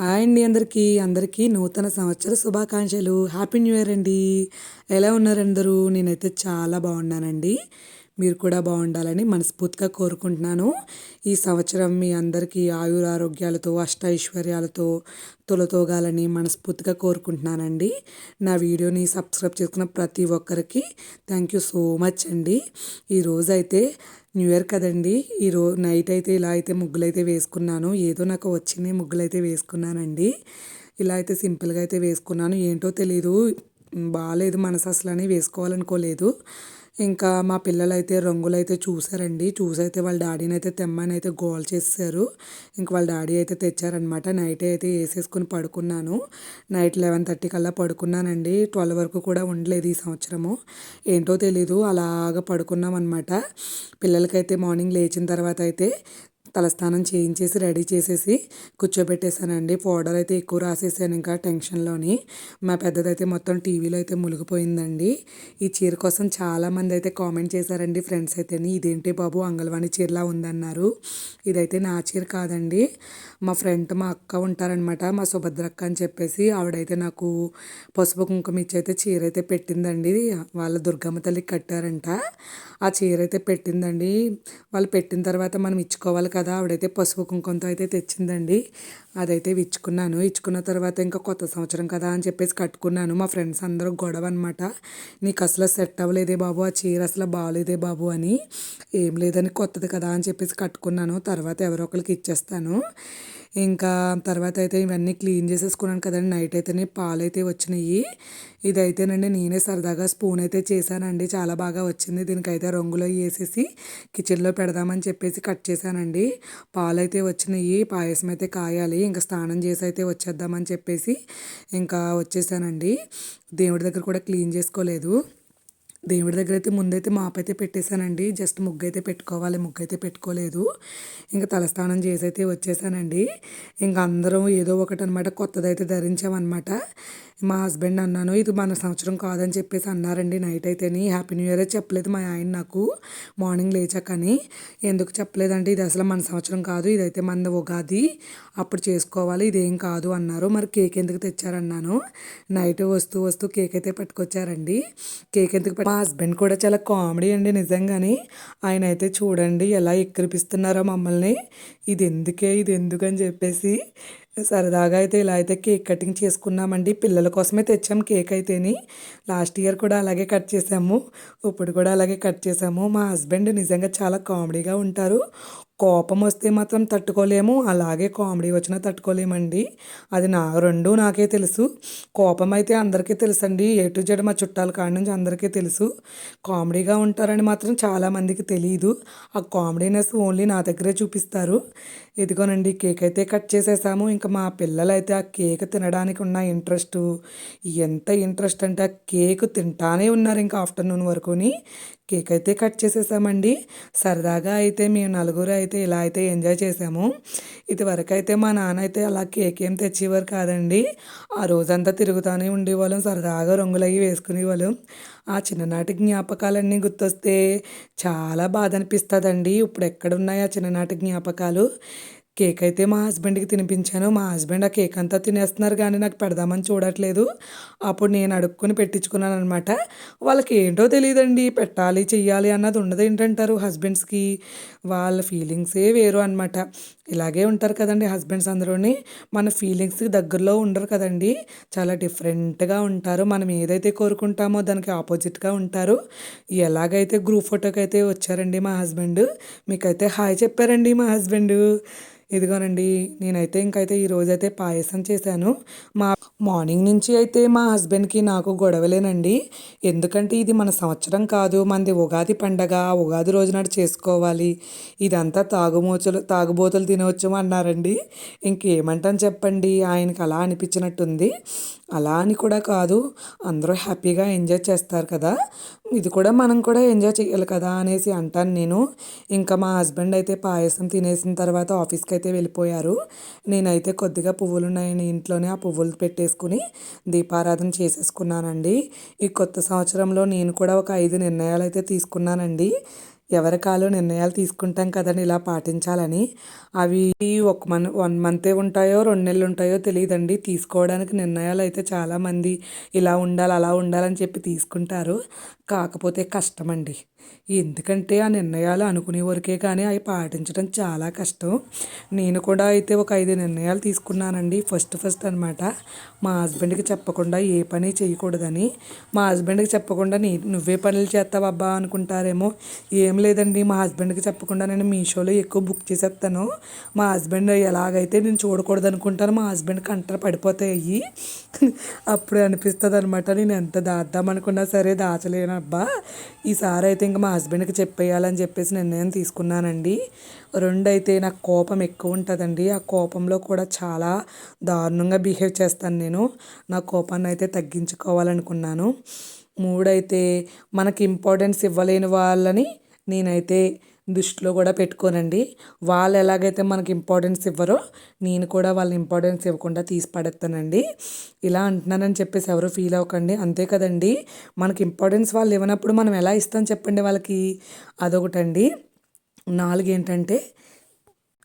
Hi అండి అందరికీ. అందరికీ నూతన సంవత్సర శుభాకాంక్షలు. హ్యాపీ న్యూ ఇయర్ అండి. ఎలా ఉన్నారందరూ? నేనైతే చాలా బాగున్నానండి. మీరు కూడా బాగుండాలని మనస్ఫూర్తిగా కోరుకుంటున్నాను. ఈ సంవత్సరం మీ అందరికీ ఆయుర ఆరోగ్యాలతో అష్ట ఐశ్వర్యాలతో తొలతోగాలని మనస్ఫూర్తిగా కోరుకుంటున్నానండి. నా వీడియోని సబ్స్క్రైబ్ చేసుకున్న ప్రతి ఒక్కరికి థ్యాంక్ యూ సో మచ్ అండి. ఈరోజైతే న్యూ ఇయర్ కదండి. ఈరో నైట్ అయితే ఇలా అయితే ముగ్గులైతే వేసుకున్నాను. ఏదో నాకు వచ్చినాయి ముగ్గులైతే వేసుకున్నానండి. ఇలా అయితే సింపుల్గా అయితే వేసుకున్నాను. ఏంటో తెలీదు. బాగాలేదు మనసు అసలు అని వేసుకోవాలనుకోలేదు. ఇంకా మా పిల్లలైతే రంగులైతే చూసారండి చూసైతే వాళ్ళ డాడీని అయితే తెమ్మని అయితే గోల్ చేశారు ఇంక వాళ్ళ డాడీ అయితే తెచ్చారనమాట నైట్ అయితే వేసేసుకుని పడుకున్నాను. నైట్ లెవెన్ థర్టీ కల్లా పడుకున్నానండి. ట్వెల్వ్ వరకు కూడా ఉండలేదు ఈ సంవత్సరము. ఏంటో తెలీదు. అలాగ పడుకున్నాం అనమాట పిల్లలకైతే మార్నింగ్ లేచిన తర్వాత అయితే తలస్నానం చేయించేసి రెడీ చేసేసి కూర్చోబెట్టేశానండి. పౌడర్ అయితే ఎక్కువ రాసేసాను ఇంకా టెన్షన్లోని. మా పెద్దదైతే మొత్తం టీవీలో అయితే మునిగిపోయిందండి. ఈ చీర కోసం చాలామంది అయితే కామెంట్ చేశారండి ఫ్రెండ్స్ అయితే ఇదేంటి బాబు అంగళవాణి చీరలా ఉందన్నారు. ఇదైతే నా చీర కాదండి. మా ఫ్రెండ్ మా అక్క ఉంటారనమాట మా సుభద్రక్క అని చెప్పేసి ఆవిడైతే నాకు పసుపు కుంకుమ ఇచ్చి అయితే చీర అయితే పెట్టిందండి. వాళ్ళ దుర్గమ్మ తల్లికి కట్టారంట. ఆ చీర అయితే పెట్టిందండి. వాళ్ళు పెట్టిన తర్వాత మనం ఇచ్చుకోవాలి కదా కదా ఆవిడైతే పసుపు కుంకుమతో అయితే తెచ్చిందండి. అదైతే ఇచ్చుకున్నాను ఇచ్చుకున్న తర్వాత ఇంకా కొత్త సంవత్సరం కదా అని చెప్పేసి కట్టుకున్నాను. మా ఫ్రెండ్స్ అందరూ గొడవ అనమాట నీకు అసలు సెట్ అవ్వలేదే బాబు ఆ చీర అసలు బాగాలేదే బాబు అని. ఏం లేదని కొత్తది కదా అని చెప్పేసి కట్టుకున్నాను. తర్వాత ఎవరో ఒకరికి ఇచ్చేస్తాను. ఇంకా తర్వాత అయితే ఇవన్నీ క్లీన్ చేసేసుకున్నాను కదండి. నైట్ అయితేనే పాలు అయితే వచ్చినాయి. ఇదైతేనండి నేనే సరదాగా స్పూన్ అయితే చేశానండి. చాలా బాగా వచ్చింది. దీనికైతే రంగులో వేసేసి కిచెన్లో పెడదామని చెప్పేసి కట్ చేశానండి. పాలు అయితే వచ్చినాయి. పాయసం అయితే కాయాలి. ఇంకా స్నానం చేసి అయితే వచ్చేద్దామని చెప్పేసి ఇంకా వచ్చేసానండి. దేవుడి దగ్గర కూడా క్లీన్ చేసుకోలేదు. దేవుడి దగ్గర అయితే ముందైతే మాపైతే అయితే పెట్టేశానండి. జస్ట్ ముగ్గు అయితే పెట్టుకోవాలి. ముగ్గు అయితే పెట్టుకోలేదు. ఇంకా తలస్నానం చేసి అయితే వచ్చేసానండి. ఇంకా అందరం ఏదో ఒకటి అనమాట కొత్తదైతే ధరించామన్నమాట మా హస్బెండ్ అన్నాను ఇది మన సంవత్సరం కాదని చెప్పేసి అన్నారండి నైట్ అయితేని హ్యాపీ న్యూ ఇయర్ చెప్పలేదు మా ఆయన నాకు. మార్నింగ్ లేచాకని. ఎందుకు చెప్పలేదంటే ఇది అసలు మన సంవత్సరం కాదు. ఇదైతే మన ఉగాది. అప్పుడు చేసుకోవాలి. ఇదేం కాదు అన్నారు. మరి కేక్ ఎందుకు తెచ్చారన్నాను? నైట్ వస్తూ వస్తూ కేక్ అయితే పట్టుకొచ్చారండి. కేక్ ఎందుకు మా హస్బెండ్ కూడా చాలా కామెడీ అండి నిజంగానే. ఆయన అయితే చూడండి ఎలా ఎక్కిరిపిస్తున్నారో మమ్మల్ని. ఇది ఎందుకే ఇది ఎందుకని చెప్పేసి సరదాగా అయితే ఇలా అయితే కేక్ కటింగ్ చేసుకున్నామండి. పిల్లల కోసమే తెచ్చాం కేక్ అయితేని. లాస్ట్ ఇయర్ కూడా అలాగే కట్ చేసాము. ఇప్పుడు కూడా అలాగే కట్ చేసాము. మా హస్బెండ్ నిజంగా చాలా కామెడీగా ఉంటారు. కోపం వస్తే మాత్రం తట్టుకోలేము అలాగే కామెడీ వచ్చినా తట్టుకోలేమండి. అది నా రెండు నాకే తెలుసు. కోపం అయితే అందరికీ తెలుసండి. ఏ టు జెడ్ మా చుట్టాల కాడి నుంచి అందరికీ తెలుసు. కామెడీగా ఉంటారని మాత్రం చాలామందికి తెలియదు ఆ కామెడీనెస్ ఓన్లీ నా దగ్గరే చూపిస్తారు. ఇదిగోనండి కేక్ అయితే కట్ చేసేసాము. ఇంకా మా పిల్లలైతే ఆ కేక్ తినడానికి ఉన్న ఇంట్రెస్ట్. ఎంత ఇంట్రెస్ట్ అంటే ఆ కేక్ తింటానే ఉన్నారు ఇంకా ఆఫ్టర్నూన్ వరకుని. కేక్ అయితే కట్ చేసేసామండి. సరదాగా అయితే మేము నలుగురు అయితే ఇలా అయితే ఎంజాయ్ చేసాము. ఇదివరకు అయితే మా నాన్న అయితే అలా కేక్ ఏం తెచ్చేవారు కాదండి. ఆ రోజంతా తిరుగుతూనే ఉండేవాళ్ళం సరదాగా రంగులు అవి వేసుకునేవాళ్ళం. ఆ చిన్ననాటి జ్ఞాపకాలన్నీ గుర్తొస్తే చాలా బాధ అనిపిస్తుందండి. ఇప్పుడు ఎక్కడున్నాయి ఆ చిన్ననాటి జ్ఞాపకాలు? కేక్ అయితే మా హస్బెండ్కి తినిపించాను. మా హస్బెండ్ ఆ కేక్ అంతా తినేస్తున్నారు కానీ నాకు పెడదామని చూడట్లేదు. అప్పుడు నేను అడుక్కొని పెట్టించుకున్నాను అనమాట వాళ్ళకి ఏంటో తెలియదండి పెట్టాలి చెయ్యాలి అన్నది ఉండదు ఏంటంటారు హస్బెండ్స్కి? వాళ్ళ ఫీలింగ్సే వేరు అనమాట ఇలాగే ఉంటారు కదండి హస్బెండ్స్ అందరూని. మన ఫీలింగ్స్కి దగ్గరలో ఉండరు కదండి. చాలా డిఫరెంట్గా ఉంటారు. మనం ఏదైతే కోరుకుంటామో దానికి ఆపోజిట్గా ఉంటారు. ఎలాగైతే గ్రూప్ ఫోటోకి అయితే వచ్చారండి మా హస్బెండ్. మీకైతే హాయ్ చెప్పారండి మా హస్బెండ్. ఇదిగోనండి నేనైతే ఇంకైతే ఈరోజైతే పాయసం చేశాను. మా మార్నింగ్ నుంచి అయితే మా హస్బెండ్కి నాకు గొడవలేనండి. ఎందుకంటే ఇది మన సంవత్సరం కాదు మనది ఉగాది పండగ ఉగాది రోజు నాడు చేసుకోవాలి. ఇదంతా తాగుమోచులు తాగుబోతులు తినవచ్చు అన్నారండి. ఇంకేమంటాను చెప్పండి ఆయనకి అలా అనిపించినట్టుంది. అలా అని కూడా కాదు అందరూ హ్యాపీగా ఎంజాయ్ చేస్తారు కదా. ఇది కూడా మనం కూడా ఎంజాయ్ చేయాలి కదా అనేసి అంటాను నేను. ఇంకా మా హస్బెండ్ అయితే పాయసం తినేసిన తర్వాత ఆఫీస్కి అయితే వెళ్ళిపోయారు. నేనైతే కొద్దిగా పువ్వులు ఉన్నాయని ఇంట్లోనే ఆ పువ్వులు పెట్టేసుకుని దీపారాధన చేసేసుకున్నానండి. ఈ కొత్త సంవత్సరంలో నేను కూడా ఒక ఐదు నిర్ణయాలు అయితే తీసుకున్నానండి. ఎవరికాలో నిర్ణయాలు తీసుకుంటాం కదండి ఇలా పాటించాలని. అవి ఒక మన్ వన్ మంతే ఉంటాయో రెండు నెలలు ఉంటాయో తెలియదండి. తీసుకోవడానికి నిర్ణయాలు అయితే చాలామంది ఇలా ఉండాలి అలా ఉండాలని చెప్పి తీసుకుంటారు. కాకపోతే కష్టమండి. ఎందుకంటే ఆ నిర్ణయాలు అనుకునే వరకే కానీ అవి పాటించడం చాలా కష్టం. నేను కూడా అయితే ఒక ఐదు నిర్ణయాలు తీసుకున్నానండి. ఫస్ట్ ఫస్ట్ అనమాట మా హస్బెండ్కి చెప్పకుండా ఏ పని చేయకూడదని. మా హస్బెండ్కి చెప్పకుండా నీ నువ్వే పనులు చేస్తావబ్బా అనుకుంటారేమో. ఏం లేదండి మా హస్బెండ్కి చెప్పకుండా నేను మీషోలో ఎక్కువ బుక్ చేసేస్తాను. మా హస్బెండ్ ఎలాగైతే నేను చూడకూడదు అనుకుంటాను మా హస్బెండ్ కంటలు పడిపోతాయి. అప్పుడు అనిపిస్తుంది అనమాట నేను ఎంత దాద్దామనుకున్నా సరే దాచలేనబ్బా ఈసారి అయితే ఇంకా మా హస్బెండ్కి చెప్పేయాలని చెప్పేసి నిర్ణయం తీసుకున్నానండి. రెండు అయితే నాకు కోపం ఎక్కువ ఉంటుందండి. ఆ కోపంలో కూడా చాలా దారుణంగా బిహేవ్ చేస్తాను నేను. నా కోపాన్ని అయితే తగ్గించుకోవాలనుకున్నాను. మూడైతే మనకి ఇంపార్టెన్స్ ఇవ్వలేని వాళ్ళని నేనైతే దృష్టిలో కూడా పెట్టుకోనండి. వాళ్ళు ఎలాగైతే మనకి ఇంపార్టెన్స్ ఇవ్వరో నేను కూడా వాళ్ళ ఇంపార్టెన్స్ ఇవ్వకుండా తీసి పడేస్తానండి. ఇలా అంటున్నానని చెప్పేసి ఎవరు ఫీల్ అవ్వకండి. అంతే కదండి. మనకి ఇంపార్టెన్స్ వాళ్ళు ఇవ్వనప్పుడు మనం ఎలా ఇస్తాం చెప్పండి వాళ్ళకి? అదొకటండి. నాలుగు ఏంటంటే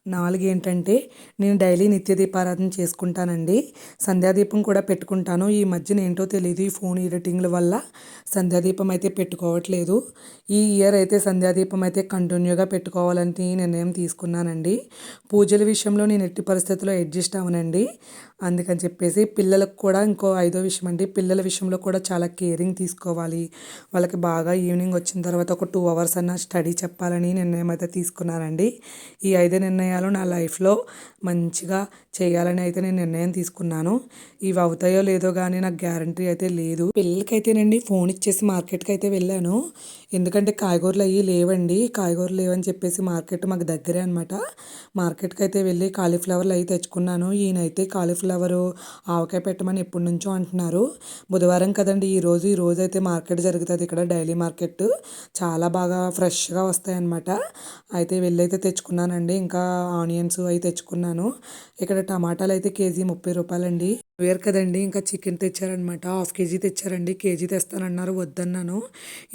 నాలుగు ఏంటంటే నేను డైలీ నిత్య దీపారాధన చేసుకుంటానండి. సంధ్యాదీపం కూడా పెట్టుకుంటాను. ఈ మధ్యన ఏంటో తెలియదు ఈ ఫోన్ ఎడిటింగ్ల వల్ల సంధ్యాదీపం అయితే పెట్టుకోవట్లేదు. ఈ ఇయర్ అయితే సంధ్యాదీపం అయితే కంటిన్యూగా పెట్టుకోవాలని నిర్ణయం తీసుకున్నానండి. పూజల విషయంలో నేను ఎట్టి పరిస్థితుల్లో అడ్జస్ట్ అవనండి. అందుకని చెప్పేసి పిల్లలకు కూడా ఇంకో ఐదో విషయం అండి. పిల్లల విషయంలో కూడా చాలా కేరింగ్ తీసుకోవాలి. వాళ్ళకి బాగా ఈవినింగ్ వచ్చిన తర్వాత ఒక టూ అవర్స్ అన్న స్టడీ చెప్పాలని నిర్ణయం అయితే తీసుకున్నానండి. ఈ ఐదు నిర్ణయాలు నా లైఫ్లో మంచిగా చేయాలని అయితే నేను నిర్ణయం తీసుకున్నాను. ఇవి అవుతాయో లేదో కానీ నాకు గ్యారంటీ అయితే లేదు. పిల్లలకైతేనండి ఫోన్ ఇచ్చేసి మార్కెట్కి అయితే వెళ్ళాను. ఎందుకంటే కాయగూరలు అవి లేవండి. కాయగూరలు లేవని చెప్పేసి మార్కెట్ మాకు దగ్గరే అనమాట మార్కెట్కి అయితే వెళ్ళి కాలీఫ్లవర్లు అవి తెచ్చుకున్నాను. ఈయనైతే కాలీఫ్లవర్ ఎవరు? ఆవకాయ పెట్టమని ఎప్పటి నుంచో అంటున్నారు. బుధవారం కదండి ఈరోజు ఈ రోజు అయితే మార్కెట్ జరుగుతుంది. ఇక్కడ డైలీ మార్కెట్ చాలా బాగా ఫ్రెష్గా వస్తాయన్నమాట. అయితే వెళ్ళైతే తెచ్చుకున్నానండి. ఇంకా ఆనియన్స్ అవి తెచ్చుకున్నాను. ఇక్కడ టమాటాలు అయితే కేజీ ముప్పై రూపాయలండి. వేరు కదండి ఇంకా చికెన్ తెచ్చారనమాట హాఫ్ కేజీ తెచ్చారండి. కేజీ తెస్తానన్నారు వద్దన్నాను.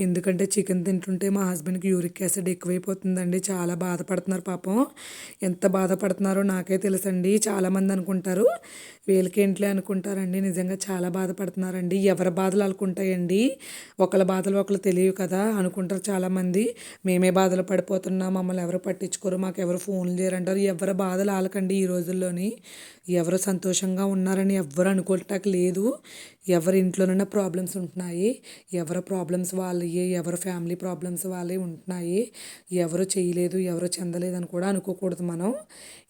ఎందుకంటే చికెన్ తింటుంటే మా హస్బెండ్కి యూరిక్ యాసిడ్ ఎక్కువైపోతుందండి. చాలా బాధపడుతున్నారు పాపం. ఎంత బాధపడుతున్నారో నాకే తెలుసండి. చాలామంది అనుకుంటారు. వీళ్ళకేంట్లే అనుకుంటారండి నిజంగా చాలా బాధపడుతున్నారండి. ఎవరి బాధలు అనుకుంటాయండి ఒకళ్ళ బాధలు ఒకళ్ళు తెలియవు కదా అనుకుంటారు చాలామంది. మేమే బాధలు పడిపోతున్నాం మమ్మల్ని ఎవరు పట్టించుకోరు మాకు ఎవరు ఫోన్లు చేయరంటారు. ఎవరి బాధలు ఆలకండి ఈ రోజుల్లోని. ఎవరు సంతోషంగా ఉన్నారని ఎవ్వరు అనుకోవటానికి లేదు. ఎవరి ఇంట్లోనైనా ప్రాబ్లమ్స్ ఉంటున్నాయి. ఎవరి ప్రాబ్లమ్స్ వాళ్ళవి ఎవరి ఫ్యామిలీ ప్రాబ్లమ్స్ వాళ్ళే ఉంటున్నాయి. ఎవరు చేయలేదు ఎవరు చెందలేదు అని కూడా అనుకోకూడదు మనం.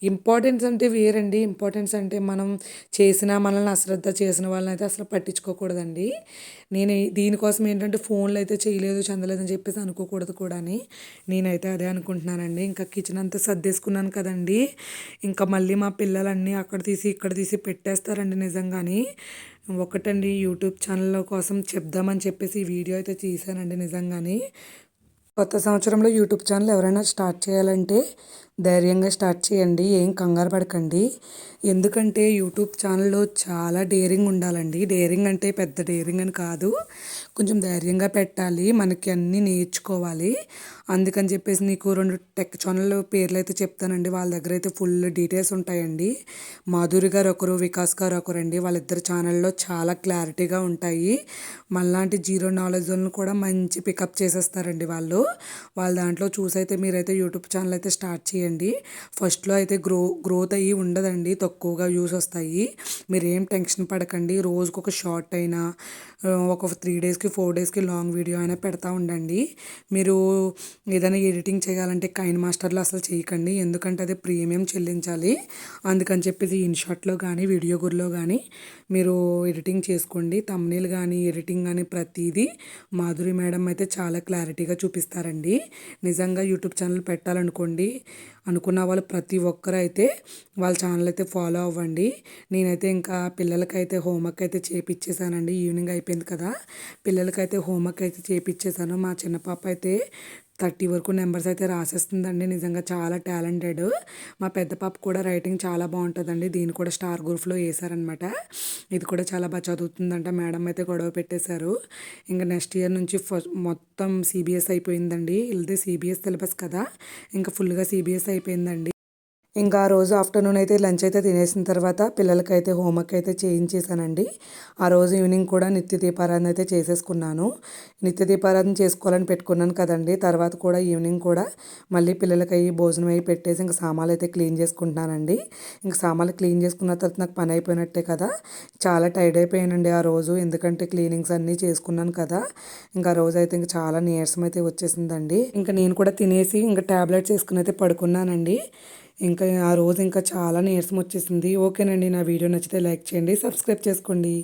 ఇంపార్టెన్స్ అంటే వేరండి. ఇంపార్టెన్స్ అంటే మనం చేసిన మనల్ని అశ్రద్ధ చేసిన వాళ్ళని అయితే అసలు పట్టించుకోకూడదండి. నేను దీనికోసం ఏంటంటే ఫోన్లు అయితే చేయలేదు చెందలేదు అని చెప్పేసి అనుకోకూడదు కూడా నేనైతే అదే అనుకుంటున్నానండి. ఇంకా కిచెన్ అంతా సర్దేసుకున్నాను కదండి. ఇంకా మళ్ళీ మా పిల్లలన్నీ అక్కడ తీసి ఇక్కడ తీసి పెట్టేస్తారండి నిజంగాని. ఒకటండి యూట్యూబ్ ఛానల్ కోసం చెప్దామని చెప్పేసి ఈ వీడియో అయితే తీసానండి నిజంగాని. కొత్త సంవత్సరంలో యూట్యూబ్ ఛానల్ ఎవరైనా స్టార్ట్ చేయాలంటే ధైర్యంగా స్టార్ట్ చేయండి ఏం కంగారు పడకండి. ఎందుకంటే యూట్యూబ్ ఛానల్లో చాలా డేరింగ్ ఉండాలండి. డేరింగ్ అంటే పెద్ద డేరింగ్ అని కాదు. కొంచెం ధైర్యంగా పెట్టాలి మనకి అన్నీ నేర్చుకోవాలి. అందుకని చెప్పేసి నీకు రెండు టెక్ ఛానల్ పేర్లు అయితే చెప్తానండి. వాళ్ళ దగ్గర అయితే ఫుల్ డీటెయిల్స్ ఉంటాయండి. మాధురి గారు ఒకరు వికాస్ గారు ఒకరండి. వాళ్ళిద్దరు ఛానల్లో చాలా క్లారిటీగా ఉంటాయి. మళ్ళాంటి జీరో నాలెడ్జ్ కూడా మంచి పికప్ చేసేస్తారండి వాళ్ళు. వాళ్ళ దాంట్లో చూసైతే మీరైతే యూట్యూబ్ ఛానల్ అయితే స్టార్ట్ చేయండి. ఫస్ట్లో అయితే గ్రో గ్రోత్ అయ్యి ఉండదండి. తక్కువగా వ్యూస్ వస్తాయి. మీరేం టెన్షన్ పడకండి. రోజుకు ఒక షార్ట్ అయినా ఒక త్రీ డేస్కి ఫోర్ డేస్కి లాంగ్ వీడియో అయినా పెడతా ఉండండి. మీరు ఏదైనా ఎడిటింగ్ చేయాలంటే కైన్ మాస్టర్లో అసలు చేయకండి. ఎందుకంటే అది ప్రీమియం చెల్లించాలి. అందుకని చెప్పేసి ఇన్షాట్లో కానీ వీడియో గురిలో కానీ మీరు ఎడిటింగ్ చేసుకోండి. తమ్నీలు కానీ ఎడిటింగ్ కానీ ప్రతిదీ మాధురి మేడం అయితే చాలా క్లారిటీగా చూపిస్తారండి. నిజంగా యూట్యూబ్ ఛానల్ పెట్టాలనుకోండి అనుకున్న వాళ్ళు ప్రతి ఒక్కరు అయితే వాళ్ళ ఛానల్ అయితే ఫాలో అవ్వండి. నేనైతే ఇంకా పిల్లలకైతే హోంవర్క్ అయితే చేపిచ్చేసానండి. ఈవినింగ్ అయిపోయింది కదా. పిల్లలకైతే హోంవర్క్ అయితే చేపిచ్చేసాను. మా చిన్న పాప అయితే థర్టీ వరకు నెంబర్స్ అయితే రాసేస్తుందండి. నిజంగా చాలా టాలెంటెడ్. మా పెద్ద పాప కూడా రైటింగ్ చాలా బాగుంటుందండి. దీన్ని కూడా స్టార్ గ్రూప్లో వేశారనమాట. ఇది కూడా చాలా బాగా చదువుతుందంట. మేడం అయితే గొడవ పెట్టేశారు. ఇంకా నెక్స్ట్ ఇయర్ నుంచి ఫస్ట్ మొత్తం సిబిఎస్ అయిపోయిందండి. ఇది సిబిఎస్ సిలబస్ కదా. ఇంకా ఫుల్గా సిబిఎస్ అయిపోయిందండి. ఇంకా ఆ రోజు ఆఫ్టర్నూన్ అయితే లంచ్ అయితే తినేసిన తర్వాత పిల్లలకైతే హోంవర్క్ అయితే చేయించేసానండి ఆ రోజు ఈవినింగ్ కూడా నిత్య దీపారాధన అయితే చేసేసుకున్నాను. నిత్య దీపారాధన చేసుకోవాలని పెట్టుకున్నాను కదండి. తర్వాత కూడా ఈవినింగ్ కూడా మళ్ళీ పిల్లలకి అయ్యి భోజనం అయ్యి పెట్టేసి ఇంకా సామాన్లు అయితే క్లీన్ చేసుకుంటున్నానండి. ఇంకా సామాన్లు క్లీన్ చేసుకున్న తర్వాత నాకు పని అయిపోయినట్టే కదా. చాలా టైర్డ్ అయిపోయానండి ఆ రోజు. ఎందుకంటే క్లీనింగ్స్ అన్నీ చేసుకున్నాను కదా. ఇంకా ఆ రోజు అయితే ఇంకా చాలా నీరసం అయితే వచ్చేసిందండి. ఇంకా నేను కూడా తినేసి ఇంకా ట్యాబ్లెట్స్ వేసుకుని అయితే పడుకున్నానండి. ఇంకా ఆ రోజు ఇంకా చాలా నీరసం వచ్చేసింది. ఓకేనండి నా వీడియో నచ్చితే లైక్ చేయండి సబ్స్క్రైబ్ చేసుకోండి.